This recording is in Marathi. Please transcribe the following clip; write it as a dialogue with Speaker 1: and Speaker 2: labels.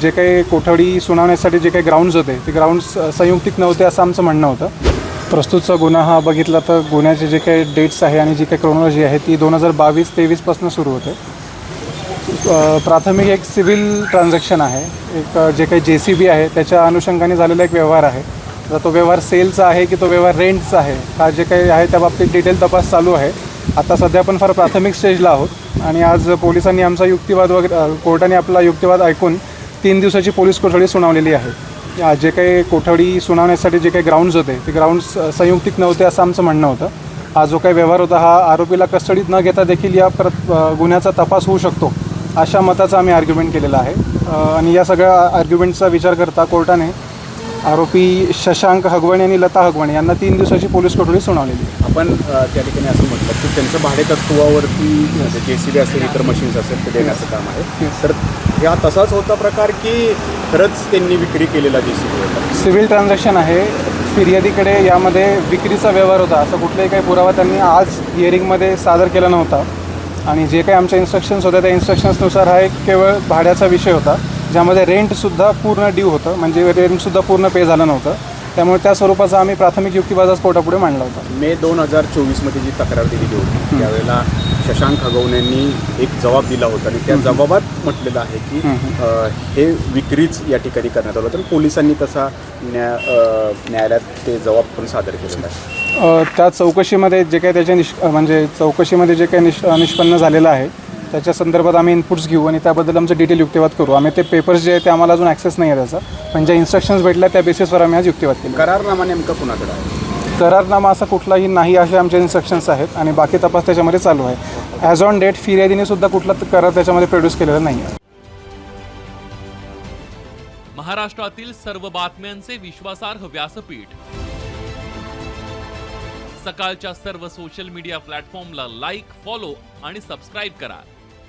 Speaker 1: जे काही कोठडी सुनावण्यासाठी जे काही ग्राउंड्स होते ते ग्राउंड्स संयुक्तिक नव्हते असं आमचं म्हणणं होतं. प्रस्तुतचा गुन्हा हा बघितला तर गुन्ह्याचे जे काही डेट्स आहे आणि जी काही क्रोनॉलॉजी आहे ती दोन हजार बावीस तेवीसपासून सुरू होते. प्राथमिक एक सिव्हिल ट्रान्झॅक्शन आहे. एक जे काही जे सी बी आहे त्याच्या अनुषंगाने झालेला एक व्यवहार आहे. तर तो व्यवहार सेलचा आहे की तो व्यवहार रेंटचा आहे? हा जे काही आहे त्या बाबतीत डिटेल तपास चालू आहे. आता सध्या आपण फार प्राथमिक स्टेजला आहोत. आणि आज पोलिसांनी आमचा युक्तिवाद वगैरे कोर्टाने आपला युक्तिवाद ऐकून तीन दिवसाची पोलीस कोठडी सुनावलेली आहे. जे काही कोठडी सुनावण्यासाठी जे काही ग्राउंड्स होते ते ग्राउंड्स संयुक्तिक नव्हते असं आमचं म्हणणं होतं. हा जो काही व्यवहार होता हा आरोपीला कस्टडीत न घेता देखील या परत गुन्ह्याचा तपास होऊ शकतो अशा मताचा आम्ही आर्ग्युमेंट केलेला आहे. आणि या सगळ्या आर्ग्युमेंटचा विचार करता कोर्टाने आरोपी शशांक हगवणे आणि लता हगवणे यांना तीन दिवसाची पोलीस कोठडी सुनावलेली आहे.
Speaker 2: आपण अ, त्या ठिकाणी असं म्हटलं की त्यांचं भाडेतत्वावरती जे सी बी असेल इतर मशीन्स असेल ते देण्याचं काम आहे.
Speaker 1: Yes.
Speaker 2: तर ह्या तसाच होता प्रकार की खरंच त्यांनी विक्री केलेला जे सी बी होता?
Speaker 1: सिव्हिल ट्रान्झॅक्शन आहे. फिर्यादीकडे यामध्ये विक्रीचा व्यवहार होता. असं कुठलाही काही पुरावा त्यांनी आज हिअरिंगमध्ये सादर केला नव्हता. आणि जे काही आमच्या इन्स्ट्रक्शन्स होत्या त्या इन्स्ट्रक्शन्सनुसार हा एक केवळ भाड्याचा विषय होता. ज्यामध्ये रेंटसुद्धा पूर्ण ड्यू होतं. म्हणजे रेंटसुद्धा पूर्ण पे झालं नव्हतं. त्यामुळे त्या स्वरूपाचा आम्ही प्राथमिक युक्तिवादाच कोर्टापुढे मांडला होता.
Speaker 2: मे दोन हजार चोवीसमध्ये जी तक्रार दिलेली होती त्यावेळेला शशांक हगवण्यांनी एक जबाब दिला होता आणि त्या जबाबात म्हटलेलं आहे की हे विक्रीच या ठिकाणी करण्यात आलं होतं आणि पोलिसांनी तसा न्याय अ, न्यायालयात ते जबाब पण सादर केलेला आहे.
Speaker 1: त्या चौकशीमध्ये जे काही त्याचे निष् म्हणजे चौकशीमध्ये जे काही निष् निष्पन्न झालेलं आहे त्याच्या संदर्भात आम्ही इनपुट्स घेऊ आणि त्याबद्दल आमचं डिटेल युक्तिवाद करू. आम्ही ते पेपर्स जे आहे ते आम्हाला अजून ॲक्सेस नाही आहे त्याचा. पण ज्या इन्स्ट्रक्शन्स भेटल्या त्या बेसिसवर आम्ही आज युक्तिवाद केला.
Speaker 2: करारनामा नेमका कुणाकडे आहे?
Speaker 1: करारनामा असा कुठलाही नाही असे आमचे इन्स्ट्रक्शन्स आहेत आणि बाकी तपास त्याच्यामध्ये चालू आहे. ॲज ऑन डेट फिर्यादीने सुद्धा कुठला करार त्याच्यामध्ये प्रोड्यूस केलेला नाही आहे.
Speaker 3: महाराष्ट्रातील सर्व बातम्यांचे विश्वासार्ह व्यासपीठ. सकाळच्या सर्व सोशल मीडिया प्लॅटफॉर्मला लाईक फॉलो आणि सबस्क्राईब करा.